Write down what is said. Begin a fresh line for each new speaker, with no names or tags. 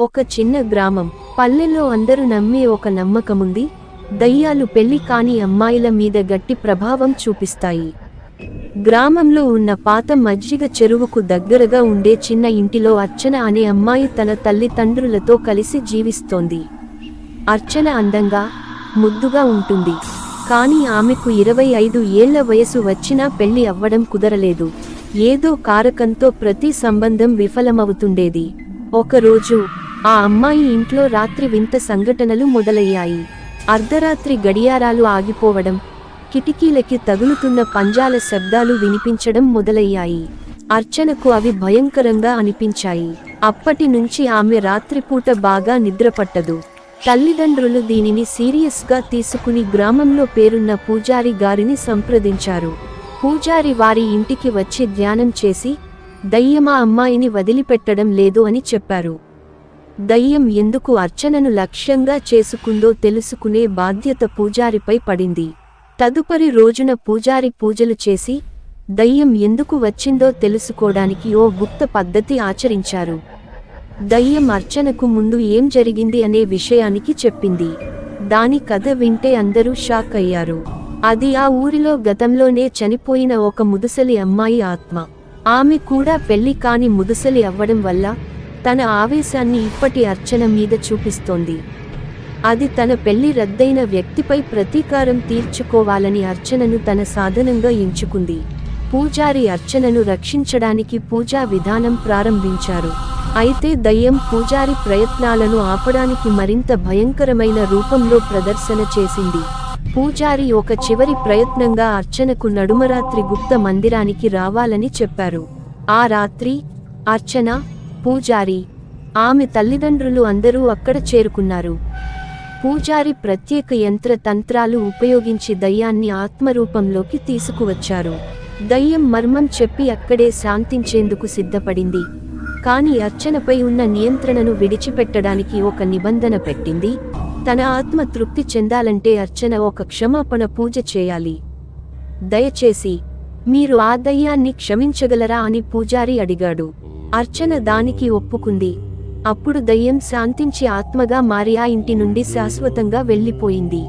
ఒక చిన్న గ్రామం. పల్లెల్లో అందరూ నమ్మే ఒక నమ్మకముంది. దయ్యాలు పెళ్ళి కాని అమ్మాయిల మీద గట్టి ప్రభావం చూపిస్తాయి. గ్రామంలో ఉన్న పాత మజ్జిగ చెరువుకు దగ్గరగా ఉండే చిన్న ఇంటిలో అర్చన అనే అమ్మాయి తన తల్లిదండ్రులతో కలిసి జీవిస్తోంది. అర్చన అందంగా ముద్దుగా ఉంటుంది. కానీ ఆమెకు ఇరవై ఐదు ఏళ్ళ వయసు వచ్చినా పెళ్ళి అవ్వడం కుదరలేదు. ఏదో కారకంతో ప్రతి సంబంధం విఫలమవుతుండేది. ఒకరోజు ఆ అమ్మాయి ఇంట్లో రాత్రి వింత సంఘటనలు మొదలయ్యాయి. అర్ధరాత్రి గడియారాలు ఆగిపోవడం కిటికీలకి తగులుతున్న పంజాల శబ్దాలు వినిపించడం మొదలయ్యాయి. అర్చనకు అవి భయంకరంగా అనిపించాయి. అప్పటి నుంచి ఆమె రాత్రిపూట బాగా నిద్రపట్టదు. తల్లిదండ్రులు దీనిని సీరియస్గా తీసుకుని గ్రామంలో పేరున్న పూజారి గారిని సంప్రదించారు. పూజారి వారి ఇంటికి వచ్చి ధ్యానం చేసి దయ్యమా అమ్మాయిని వదిలిపెట్టడం లేదు అని చెప్పారు. దయ్యం ఎందుకు అర్చనను లక్ష్యంగా చేసుకుందో తెలుసుకునే బాధ్యత పూజారిపై పడింది. తదుపరి రోజున పూజారి పూజలు చేసి దయ్యం ఎందుకు వచ్చిందో తెలుసుకోవడానికి ఓ గుప్త పద్ధతి ఆచరించారు. దయ్యం అర్చనకు ముందు ఏం జరిగింది అనే విషయానికి చెప్పింది. దాని కథ వింటే అందరూ షాక్ అయ్యారు. అది ఆ ఊరిలో గతంలోనే చనిపోయిన ఒక ముదుసలి అమ్మాయి ఆత్మ. ఆమె కూడా పెళ్ళి కాని ముదుసలి అవ్వడం వల్ల తన ఆవేశాన్ని ఇప్పటి అర్చన మీద చూపిస్తోంది. అది తన పెళ్ళి రద్దయిన వ్యక్తిపై ప్రతీకారం తీర్చుకోవాలని అర్చనను తన సాధనంగా ఎంచుకుంది. పూజారి అర్చనను రక్షించడానికి పూజా విధానం ప్రారంభించారు. అయితే దయ్యం పూజారి ప్రయత్నాలను ఆపడానికి మరింత భయంకరమైన రూపంలో ప్రదర్శన చేసింది. పూజారి ఒక చివరి ప్రయత్నంగా అర్చనకు నడుమరాత్రి గుప్త మందిరానికి రావాలని చెప్పారు. ఆ రాత్రి అర్చన పూజారి ఆమె తల్లిదండ్రులు అందరూ అక్కడ చేరుకున్నారు. పూజారి ప్రత్యేక యంత్ర తంత్రాలు ఉపయోగించి దయ్యాన్ని ఆత్మరూపంలోకి తీసుకువచ్చారు. దయ్యం మర్మం చెప్పి అక్కడే శాంతించేందుకు సిద్ధపడింది. కాని అర్చనపై ఉన్న నియంత్రణను విడిచిపెట్టడానికి ఒక నిబంధన పెట్టింది. తన ఆత్మ తృప్తి చెందాలంటే అర్చన ఒక క్షమాపణ పూజ చేయాలి. దయచేసి మీరు ఆ దయ్యాన్ని క్షమించగలరా అని పూజారి అడిగాడు. అర్చన దానికి ఒప్పుకుంది. అప్పుడు దయ్యం శాంతించి ఆత్మగా మారి ఆ ఇంటి నుండి శాశ్వతంగా వెళ్ళిపోయింది.